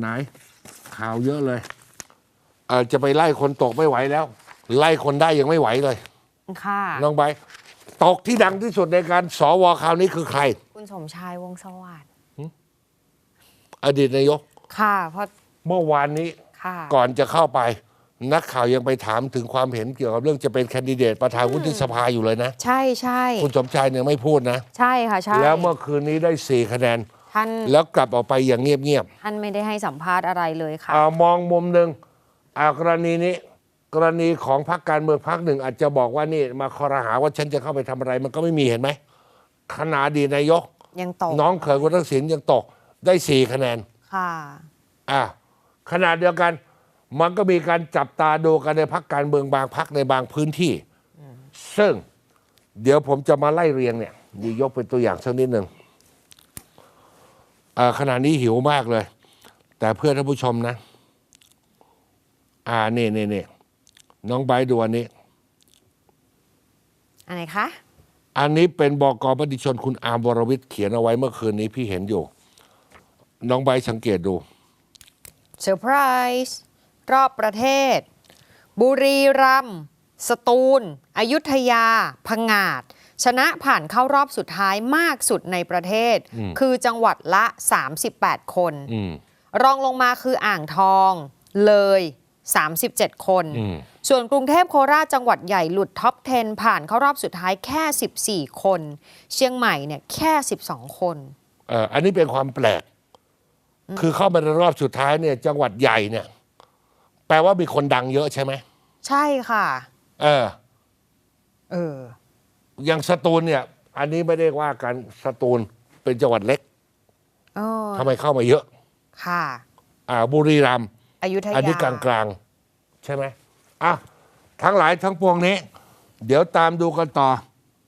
ไหน ข่าวเยอะเลยเออจะไปไล่คนตกไม่ไหวแล้ว ไล่คนได้ยังไม่ไหวเลย ค่ะ น้องใบร์ทตกที่ดังที่สุดในการสวคราวนี้คือใคร คุณสมชายวงศ์สวัสดิ์อดีตนายก ค่ะเพราะเมื่อวานนี้ค่ะ ก่อนจะเข้าไป นักข่าวยังไปถามถึงความเห็นเกี่ยวกับเรื่องจะเป็นแคนดิเดตประธานวุฒิสภาอยู่เลยนะ ใช่ใช่คุณสมชายเนี่ยไม่พูดนะ ใช่ค่ะ ใช่แล้วเมื่อคืนนี้ได้สี่คะแนน ท่าน แล้วกลับออกไปอย่างเงียบท่านไม่ได้ให้สัมภาษณ์อะไรเลยๆค่ะอ่ามองมุมหนึ่งอ่ากรณีนี้ กรณีของพรรคการเมืองพรรคหนึ่ง อาจจะบอกว่านี่มาคอรหาว่าฉันจะเข้าไปทำอะไร มันก็ไม่มีเห็นไหมขณะอดีตนายก ยังตกน้องเขยคุณทักษิณยังตกได้สี่คะแนน ค่ะ อะขณะเดียวกัน มันก็มีการจับตาดูกันในพักการเมืองบางพักในบางพื้นที่ ซึ่ง เดี๋ยวผมจะมาไล่เรียงเนี่ยดียกเป็นตัวอย่างสักนิดหนึ่งอ่า ขณะนี้หิวมากเลย แต่เพื่อนท่านผู้ชมนะ อ่านี่นี่นี่น้องใบร์ทดูอันนี้อันไหนคะ อันนี้เป็นบกมติชนคุณอาร์มวรวิทย์เขียนเอาไว้เมื่อคืนนี้พี่เห็นอยู่ น้องใบร์ทสังเกตดูเซอร์ไพรส์รอบประเทศ บุรีรัมย์สตูล อยุธยา พังงาด ชนะผ่านเข้ารอบสุดท้ายมากสุดในประเทศอืมคือจังหวัดละ 38 คนอืมรองลงมาคืออ่างทองเลย 37 คนอืมส่วนกรุงเทพโคราชจังหวัดใหญ่หลุดท็อป 10 ผ่านเข้ารอบสุดท้ายแค่ 14 คน เชียงใหม่เนี่ยแค่ 12 คนเอออันนี้เป็นความแปลก คือเข้ามาในรอบสุดท้ายเนี่ย จังหวัดใหญ่เนี่ย แปลว่ามีคนดังเยอะใช่ไหม ใช่ค่ะ เออ เออ อย่างสตูลเนี่ย อันนี้ไม่ได้ว่ากันสตูลเป็นจังหวัดเล็กเออทำไมเข้ามาเยอะ ค่ะ อ่า บุรีรัมย์อยุธยาอันนี้กลางกลางๆใช่ไหมอะทั้งหลายทั้งปวงนี้ เดี๋ยวตามดูกันต่อ